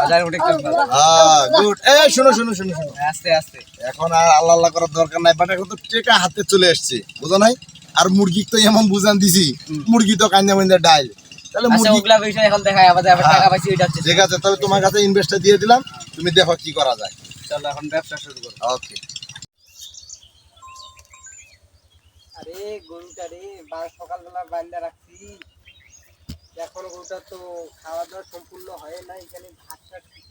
বাজার উঠে হ্যাঁ গুড। এই শোনো শোনো শোনো শোনো। আস্তে আস্তে। এখন আর আল্লাহ আল্লাহ করার দরকার নাই বাট এখন তো টেকা হাতে চলে এসছে বুঝো নাই? আর মুরগি তো এমন বুঝান দিছি মুরগি তো কান্দা মাইন্দা ডাইল তাহলে মুরগি ওগুলা বিষয় এখন দেখাই আমাদের আবার। টাকা পাইছি ওইটা ঠিক আছে তবে তোমার কাছে ইনভেস্টটা দিয়ে দিলাম তুমি দেখো কি করা যায়। চলো এখন ব্যবসা শুরু করো। ওকে আরে গরুটা রে বা সকালবেলা বান্ধা রাখছি। এখন গরুটা তো খাওয়া দাওয়া সম্পূর্ণ হয় না এখানে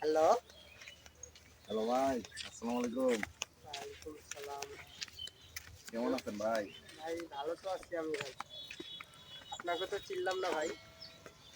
হ্যালো। হ্যালো ভাই আসসালামু আলাইকুম। ওয়ালাইকুম সালাম কেমন আছেন ভাই? ভাই ভালো তো আছি আমি ভাই। আপনাকে তো চিনলাম না ভাই।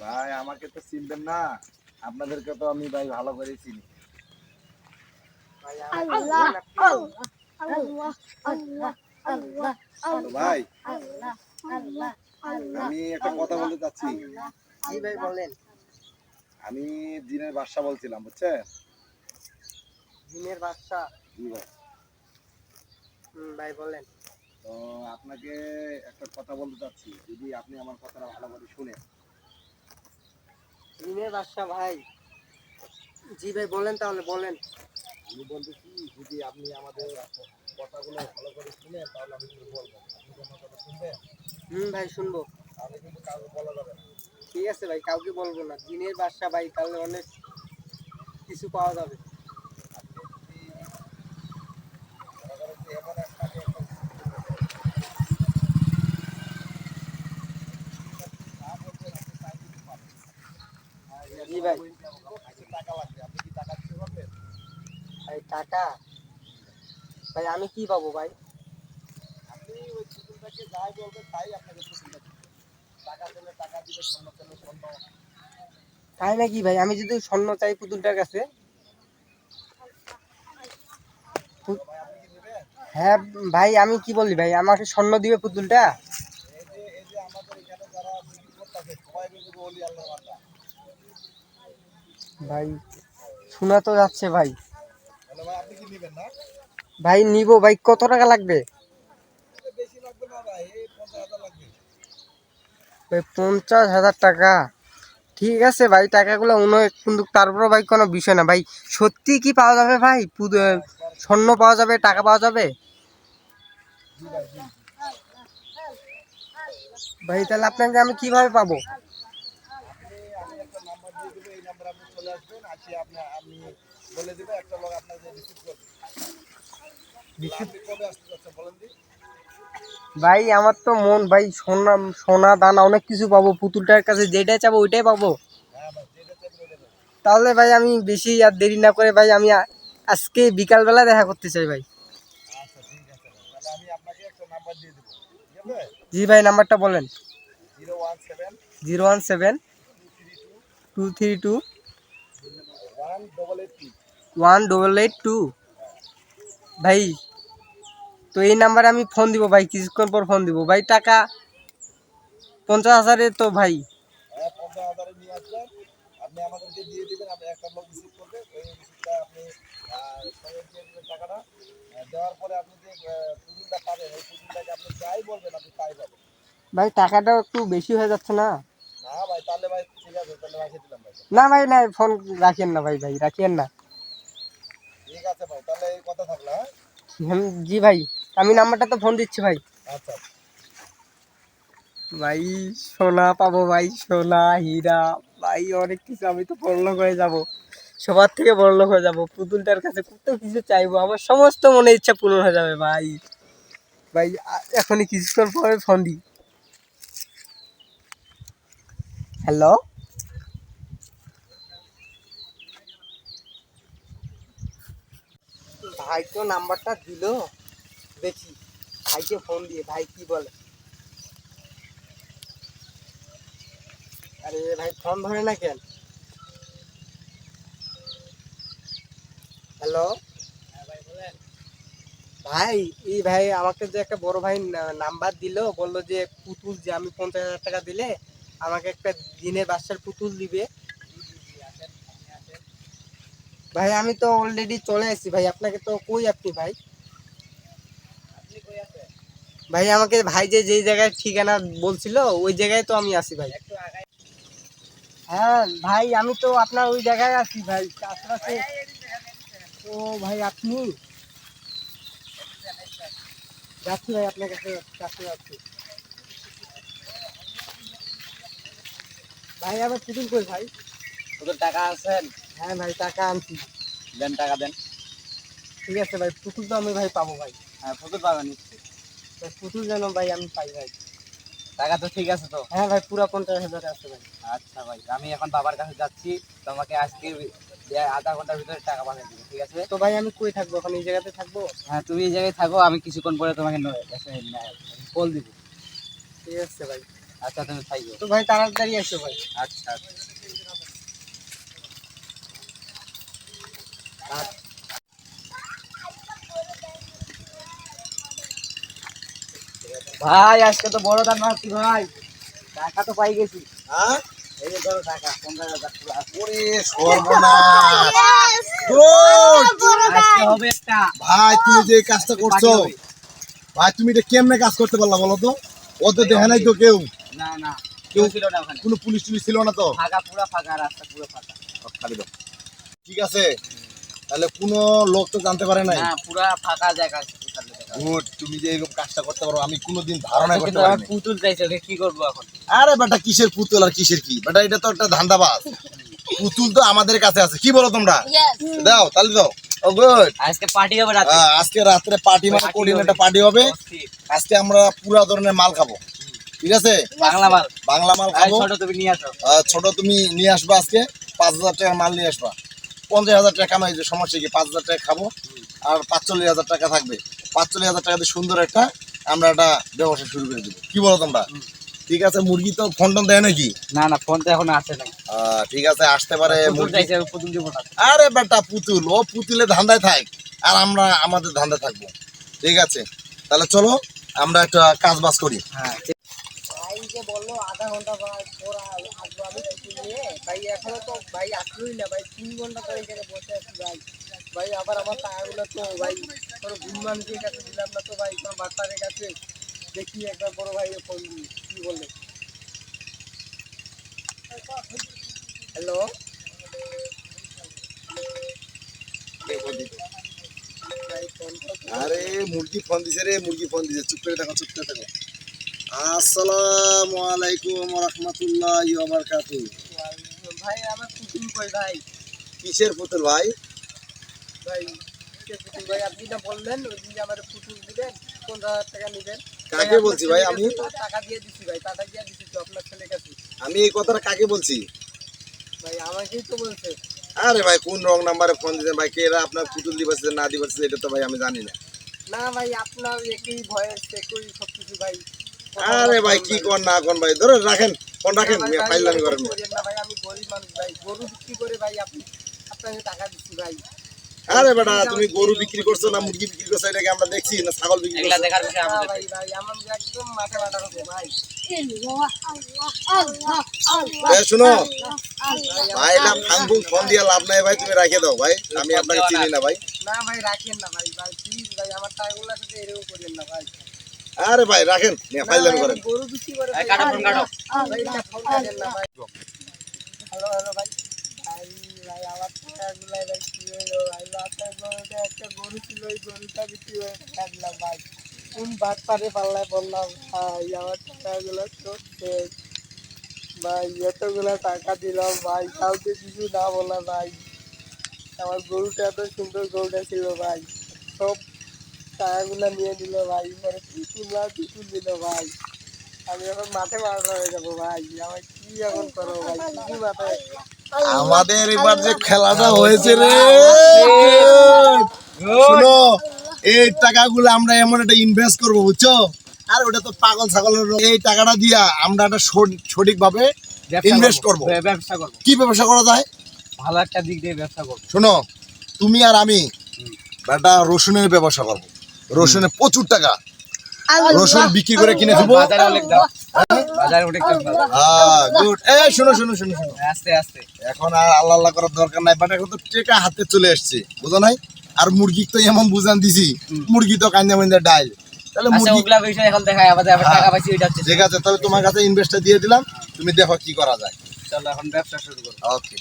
ভাই আমাকে তো চিনবেন না। আপনাদেরকে তো আমি ভাই ভালো করে চিনি। ভাই আমি একটা কথা বলতে চাচ্ছি। ভাই বলেন। আমি দিনের বাসা বলছিলাম বুঝছেন? দিনের জি ভাই। হুম ভাই বলেন। তো আপনাকে একটা কথা বলতে চাচ্ছি যদি আপনি আমার কথাটা ভালো করে শুনেন। দিনের বাচ্চা ভাই? জি ভাই বলেন তাহলে বলেন। আমি বলতেছি যদি আপনি আমাদের কথাগুলো ভালো করে শুনেন তাহলে আমি বলব। আপনি কথা শুনবেন? হুম ভাই শুনব। তাহলে কিন্তু কাউকে বলা যাবে না। ঠিক আছে ভাই, কাউকে বলব না। দিনের বাচ্চা ভাই, তাহলে অনেক কিছু পাওয়া যাবে। জি ভাই। টাকা লাগবে আপনি কি টাকা দিতে পারবেন ভাই, টাকা? ভাই, আমি কি পাবো ভাই? আপনি ওই পুতুলটাকে যাই বলবেন তাই আপনাকে পুতুলটা তাই নাকি ভাই? আমি যদি স্বর্ণ চাই পুতুলটার কাছে। হ্যাঁ ভাই আমি কি বলি ভাই? আমাকে স্বর্ণ দিবে পুতুলটা? ভাই শোনা তো যাচ্ছে ভাই। ভাই নিবো। ভাই কত টাকা লাগবে এটা বেশি লাগবে না ভাই এই পঞ্চাশ হাজার লাগবে ভাই, পঞ্চাশ হাজার টাকা। ঠিক আছে ভাই, টাকাগুলো অনেক কিন্তু তারপর ভাই কোনো বিষয় না। ভাই, সত্যি কি পাওয়া যাবে ভাই? স্বর্ণ পাওয়া যাবে, টাকা পাওয়া যাবে? ভাই, তাহলে আপনাকে আমি কীভাবে পাবো? একটা লোক রিসিভ করবে। কবে ভাই, আমার তো মন, ভাই, সোনা সোনা দানা অনেক কিছু পাবো পুতুলটার কাছে যেটাই চাবো ওইটাই পাবো। যেটা তাহলে ভাই, আমি বেশি আর দেরি না করে ভাই, আমি আজকে বিকালবেলা দেখা করতে চাই ভাই। জি ভাই, নাম্বারটা বলেন। Zero one seven two three two one double eight two. ভাই তো এই নাম্বারে আমি ফোন দিব ভাই কিছুক্ষণ পর ফোন দিব। ভাই টাকা পঞ্চাশ হাজারে তো ভাই। হ্যাঁ ভাই টাকাটা একটু বেশি হয়ে যাচ্ছে না? না ভাই না ফোন রাখেন না ভাই ভাই রাখেন না। ঠিক আছে ভাই তাহলে এই কথা থাকল হ্যাঁ? জি ভাই, আমি নাম্বারটা তো ফোন দিচ্ছি ভাই। আচ্ছা। ভাই, সোনা পাবো ভাই, সোনা, হীরা। ভাই, অনেক কিছু, আমি তো বড়লোক হয়ে যাব। সবার থেকে বড়লোক হয়ে যাব। পুতুলটার কাছে কত কিছু চাইব, আমার সমস্ত মনে ইচ্ছা পূরণ হয়ে যাবে ভাই। ভাই এখনই কিছুক্ষণ পরে ফোন দিই। হ্যালো ভাই তো নাম্বারটা দিলো। দেখি, ভাইকে ফোন দিয়ে, ভাই কি বলে? আরে ভাই ফোন ধরে না কেন? হ্যালো ভাই, এই ভাই আমাকে যে একটা বড় ভাই নাম্বার দিলো, বলল যে পুতুল যে আমি পঞ্চাশ হাজার টাকা দিলে, আমাকে একটা দিনের বাচ্চার পুতুল দিবে। ভাই আমি তো অলরেডি চলে আসছি ভাই। আপনাকে তো কই আপনি ভাই? ভাই আমাকে ভাই যে যেই জায়গায় ঠিকানা বলছিল ওই জায়গায় তো আমি আছি ভাই। হ্যাঁ ভাই আমি তো আপনার ওই জায়গায় আছি ভাই আশেপাশে। তো ভাই আপনি? যাচ্ছি ভাই আপনার কাছে কাছে যাচ্ছি। ভাই আবার পুতুল কই ভাই? তোদের টাকা আছেন? হ্যাঁ ভাই টাকা আনছি। দেন টাকা দেন। ঠিক আছে ভাই পুতুল তো আমি ভাই পাবো ভাই। হ্যাঁ পুকুর পাবেন নিশ্চয়ই। ভাই পুতুল যেন ভাই আমি পাই ভাই। টাকা তো ঠিক আছে তো? হ্যাঁ ভাই পুরা পঞ্চাশ হাজার আছে ভাই। আচ্ছা ভাই আমি এখন বাবার কাছে যাচ্ছি। তোমাকে আজকে আধা ঘণ্টার ভিতরে টাকা পাঠিয়ে দিবো ঠিক আছে? তো ভাই আমি কই থাকব? এখন এই জায়গাতে থাকব? হ্যাঁ তুমি এই জায়গায় থাকো আমি কিছুক্ষণ পরে তোমাকে কল দিব। ঠিক আছে ভাই। আচ্ছা তুমি থাকো তো ভাই তাড়াতাড়ি এসো ভাই। আচ্ছা আচ্ছা। ভাই আজকে তো বড় দান মারছি ভাই। টাকা তো পাই গেছি। হ্যাঁ? এই যে ধরো টাকা পঞ্চাশ হাজার টাকা। ওরে সর্বনাশ। হবে একটা। ভাই তুমি যে কাজটা করছ ভাই তুমি এটা কেমনে কাজ করতে পারলা বলো তো? ও তো দেখে নাই তো কেউ? না না কেউ ছিল না ওখানে। কোনো পুলিশ টুলিশ ছিল না তো? ফাঁকা পুরো ফাঁকা রাস্তা পুরো ফাঁকা। খালি ঠিক আছে। তাহলে কোনো লোক তো জানতে পারে নাই। না পুরা ফাঁকা জায়গা। গুড তুমি যে এরকম কাজটা করতে পারো আমি কোনোদিন ধারণা করতে পারিনি। পুতুল চাইছে কি করব এখন? আরে বেটা কিসের পুতুল আর কিসের কি? বেটা এটা তো একটা ধান্দাবাজ। পুতুল তো আমাদের কাছে আছে। কি বলো তোমরা? দাও তাহলে দাও। ও গুড আজকে পার্টি হবে রাতে। আজকে রাত্রে পার্টি মানে হবে। একটা পার্টি হবে? আজকে আমরা পুরো ধরনের মাল খাব। ঠিক আছে? বাংলা মাল। বাংলা মাল খাব। ছোট তুমি নিয়ে আসো। ছোট তুমি নিয়ে আসবা আজকে। পাঁচ হাজার টাকার মাল নিয়ে আসবা। পঞ্চাশ হাজার টাকা কামাই যে সমস্যা কি? পাঁচ হাজার টাকা খাব। আর পাঁচচল্লিশ হাজার টাকা থাকবে। পাঁচচল্লিশ হাজার টাকা দিয়ে সুন্দর একটা আমরা একটা ব্যবসা শুরু করে দেবো। কি বলো তোমরা? ঠিক আছে মুরগি তো ফোন টোন দেয় নাকি? না না ফোন তো এখন আসে না আহ, ঠিক আছে আসতে পারে আরে বেটা পুতুল ও পুতুলে ধান্দায় থাক আর আমরা আমাদের ধান্দায় থাকব। ঠিক আছে তাহলে চলো আমরা একটা কাজ বাজ করি। হ্যাঁ যে বলল আধা ঘণ্টা পর পর আসব আমি নিয়ে ভাই এখনও তো ভাই আসলোই না ভাই তিন ঘণ্টা পরে এখানে বসে আছি ভাই। ভাই আবার আমার টাকাগুলো তো ভাই কোনো ভুল মানুষের কাছে দিলাম না তো ভাই কোনো বাচ্চাদের কাছে দেখি একবার বড় ভাই ফোন কি বলে? হ্যালো আরে মুরগি ফোন দিছে রে মুরগি ফোন দিছে চুপ করে থাকো চুপ করে থাকো। আসসালামু আলাইকুম রহমতুল্লাহ বারকাতু ভাই আমার পুতুল কই ভাই? কিসের পুতুল ভাই? ভাই ভাই আপনি না বললেন ওই দিন যে আমার পুতুল দিবেন পনেরো হাজার টাকা নেবেন। কাকে বলছি ভাই? আমি টাকা দিয়ে দিছি ভাই টাকা দিয়ে দিছি তো আপনার ছেলের কাছে। আমি এই কথাটা কাকে বলছি? ভাই আমাকেই তো বলছে। আরে ভাই কোন রং নাম্বারে ফোন দিতেন ভাই কে এরা আপনার পুতুল দিবাছে না দিবাছে এটা তো ভাই আমি জানি না। না ভাই আপনার একই ভয়েস একই সব কিছু ভাই আরে ভাই কি কোন না কোন ভাই? ধরে রাখেন ফোন রাখেন না। করেন না ভাই আমি গরিব মানুষ ভাই গরু বিক্রি করে ভাই আপনি আপনাকে টাকা দিচ্ছি ভাই। আরে বেটা তুমি গরু বিক্রি করছ না মুরগি বিক্রি করছ এটাকে আমরা দেখছি না ছাগল বিক্রি করছ। দেখার বিষয় আমাদের। ভাই ভাই আমার একদম মাথা মাথা হবে ভাই। এ, শুনো। ভাই, না ফাঙ্গুল ফোন দিয়ে লাভ নাই ভাই তুমি রাখে দাও ভাই আমি আপনাকে চিনি না ভাই। না ভাই রাখেন না ভাই ভাই প্লিজ ভাই আমার টাকাগুলো সাথে এরকম করেন না ভাই। আরে ভাই রাখেন নিয়ে না ফাইলামি করেন। গরু বিক্রি করে কাটো ফোন কাটো। ভাই এটা ফোন কাটেন না ভাই। হ্যালো হ্যালো ভাই। ভাই ভাই আমার টাকাগুলো গরুটা একটা গরু ছিল ওই গরুটা বিক্রি করে টাকা দিলাম ভাই। কোন বাদ পারে পাল্লায় বললাম, ভাই, আমার টাকাগুলো তো শেষ ভাই, এতগুলো টাকা দিলাম, ভাই, কাউকে কিছু না বলা, ভাই। আমার গরুটা এত সুন্দর গরুটা ছিল, ভাই। সব টাকাগুলো নিয়ে নিল ভাই। পরে না টুকুল দিল, ভাই। আমি এখন মাঠে মারা হয়ে যাব, ভাই। আমার কি এখন করব, ভাই? কি মাথায় আমাদের এবার যে খেলাটা হয়েছে রে। শুনো এই টাকাগুলো আমরা এমন একটা ইনভেস্ট করব বুঝছ? আর ওটা তো পাগল ছাগলের রোগ। এই টাকাটা দিয়া আমরা একটা সঠিক ভাবে ব্যবসা Invest করব। ব্যবসা করব। কি ব্যবসা করা যায়? ভালো একটা দিক দিয়ে ব্যবসা করব। শোনো তুমি আর আমি একটা রসুনের ব্যবসা করব। রসুনের প্রচুর টাকা। রসুন বিক্রি করে কিনে দেবো। বাজারে অনেক দাম। বাজারে অনেক দাম। হ্যাঁ গুড এই শোনো শোনো শোনো শোনো। আস্তে আস্তে। এখন আর আল্লাহ আল্লাহ করার দরকার নাই বাট এখন তো টেকা হাতে চলে আসছে বুঝো নাই? আর মুরগি তো এমন বুঝান দিছি মুরগি তো কান্দা মান্দা ডাইল। তাহলে আচ্ছা মুরগি ওগুলা বিষয় এখন দেখায় আবার টাকা পাইছি ওইটা হচ্ছে ঠিক আছে তাহলে তোমার কাছে ইনভেস্টটা দিয়ে দিলাম তুমি দেখো কি করা যায়। চলো এখন ব্যবসা শুরু করো ওকে